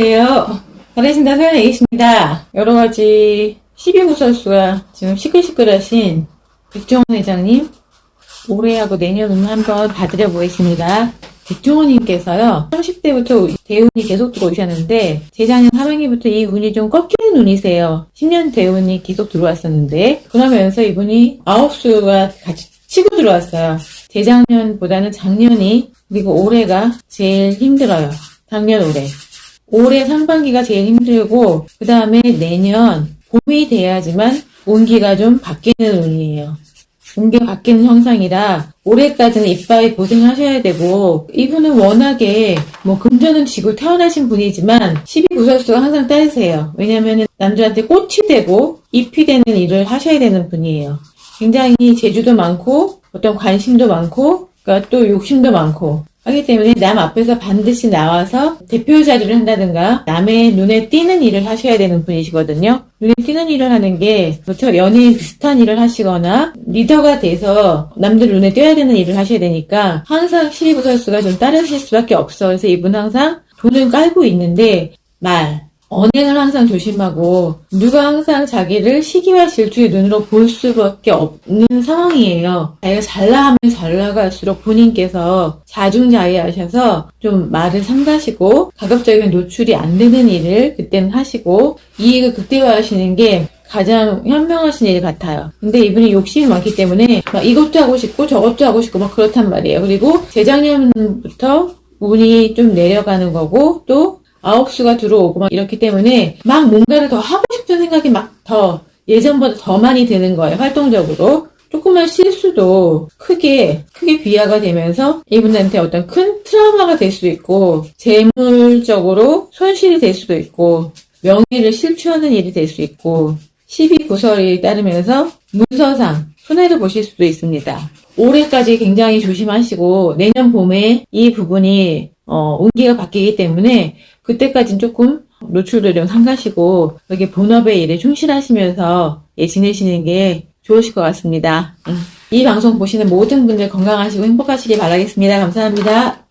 안녕하세요. 잘하신다 소연이겠습니다. 여러 가지 12구설수가 지금 시끌시끌하신 백종원 회장님 올해하고 내년은 한번 봐드려 보겠습니다. 백종원님께서요 30대부터 대운이 계속 들어오셨는데 재작년 하반기부터 이 운이 좀 꺾이는 운이세요. 10년 대운이 계속 들어왔었는데 그러면서 이분이 아홉수가 같이 치고 들어왔어요. 재작년보다는 작년이 그리고 올해가 제일 힘들어요. 작년 올해. 올해 상반기가 제일 힘들고 그 다음에 내년 봄이 돼야지만 운기가 좀 바뀌는 운이에요. 운기가 바뀌는 형상이라 올해까지는 이빠이 고생하셔야 되고 이분은 워낙에 뭐 금전은 쥐고 태어나신 분이지만 12구설수가 항상 따르세요. 왜냐면은 남들한테 꽃이 되고 잎이 되는 일을 하셔야 되는 분이에요. 굉장히 재주도 많고 어떤 관심도 많고 그러니까 또 욕심도 많고 하기 때문에 남 앞에서 반드시 나와서 대표 자리를 한다든가 남의 눈에 띄는 일을 하셔야 되는 분이시거든요. 눈에 띄는 일을 하는 게 그렇죠. 연예인 비슷한 일을 하시거나 리더가 돼서 남들 눈에 띄어야 되는 일을 하셔야 되니까 항상 시리부설수가 좀 따르실 수밖에 없어. 그래서 이분 항상 돈을 깔고 있는데 말 언행을 항상 조심하고 누가 항상 자기를 시기와 질투의 눈으로 볼 수밖에 없는 상황이에요. 자기가 잘 나가면 잘 나갈수록 본인께서 자중자애하셔서 좀 말을 삼가시고 가급적이면 노출이 안 되는 일을 그때는 하시고 이익을 극대화하시는 게 가장 현명하신 일 같아요. 근데 이분이 욕심이 많기 때문에 막 이것도 하고 싶고 저것도 하고 싶고 막 그렇단 말이에요. 그리고 재작년부터 운이 좀 내려가는 거고 또 아홉 수가 들어오고 막 이렇기 때문에 막 뭔가를 더 하고 싶은 생각이 막 더 예전보다 더 많이 드는 거예요. 활동적으로. 조그만 실수도 크게 크게 비하가 되면서 이분한테 어떤 큰 트라우마가 될 수도 있고 재물적으로 손실이 될 수도 있고 명예를 실추하는 일이 될 수 있고 12구설이 따르면서 문서상 손해를 보실 수도 있습니다. 올해까지 굉장히 조심하시고 내년 봄에 이 부분이 어, 운기가 바뀌기 때문에 그때까지는 조금 노출도 좀 삼가시고 여기 본업의 일에 충실하시면서 예, 지내시는 게 좋으실 것 같습니다. 음. 이 방송 보시는 모든 분들 건강하시고 행복하시길 바라겠습니다. 감사합니다.